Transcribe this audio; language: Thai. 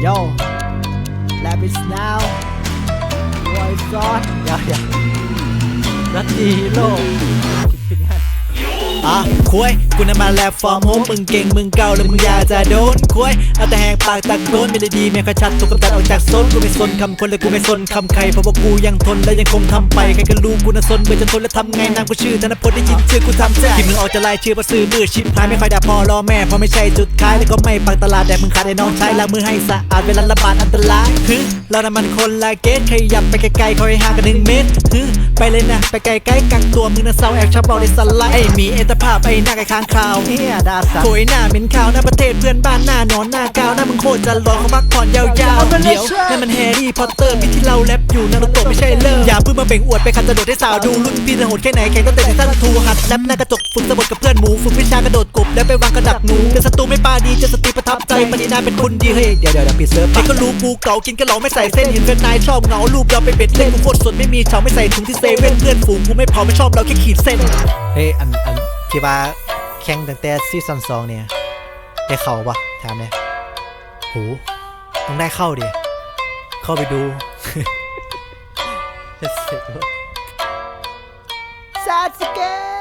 Yo Lab is now Voice on เดี๋ยวเดี๋ยวรัตตีฮีโร่ผิดงาน อะคุยกูน่ะมาแลบฟอร์มโฮมมึงเก่งมึงเก่าแล้วมึงอยากจะโดนคุยเอาแต่แหกปากตะโกนไม่ได้ดีไม่ค่อยชัดถูกกำจัดออกจากโซนกูไม่สนคำคนและกูไม่สนคำใครเพราะว่ากูยังทนและยังคงทำไปใครก็รู้กูน่ะสนเบื่อจะทนและทำไงนางกูชื่อธนพลได้ยินชื่อกูทำใจที่มึงออกจะไล่ชื่อเพราะซื้อมือชิบหายไม่ค่อยด่าพ่อรอแม่เพราะไม่ใช่จุดขายแล้วก็ไม่ปักตลาดแต่มึงขาดไอ้น้องชายล้างมือให้สะอาดเวลาระบาดอันตรายฮึเราน่ะมันคนละเกตขยับไปไกลๆคอยห่างกันหนึ่งเมตรฮึไปเลยนะไปไกลๆกักตัวมึงน่ะเศร้าแอบชอบบอกในสไลด์ไอ้มีเอตภาพไอ้หน้าไอ้ค้างคาวเฮียดาสัโถยหน้าเหม็นขาวหน้าประเทศเพื่อนบ้านหน้าหนอนหน้ากาวหน้ามึงโคตรจะร้อนเขาพักผ่อนยาวๆเดี๋ยวนั่นมันแฮร์รี่พอตเตอร์ปีที่เราแรปอยู่นารูโตะไม่ใช่เลิกอย่าเพิ่งมาเบ่งอวดไปคันจะโดดให้สาวดูรุ่นพี่จะโหดแค่ไหนแข่งตั้งแต่ในสั้นทูหัดแรปหน้ากระจกฝึกสะบดกับเพื่อนหมูฝึกวิชากระโดดกบแล้วไปวางกระดักหนูเป็นศัตรูไม่ปาดีเจะสติประทับใจปณินาเป็นคนดีเฮ้ยเดี๋ยวเดี๋ยวเดี๋ยวปิดเซิร์ฟใครก็รู้กูเก่ากินกระเหลาไม่ใส่เส้นเห็นแฟนนายชอบเหงารูปเราไปเบ็ดเล่นกูโคตรสดไม่มีเฉาไม่ใส่ถุงที่เซเว่นเพื่อนฝูงกูไม่เผาไม่ชอบเราแค่ขีดเส้นเฮ้ยอันอันที่ว่าแข่งตั้งแต่ซีซั่นสองเนี่ยได้เข้าปะถามเนี่ยโหต้องได้เข้าดิเข้าไปดูซาสเกะ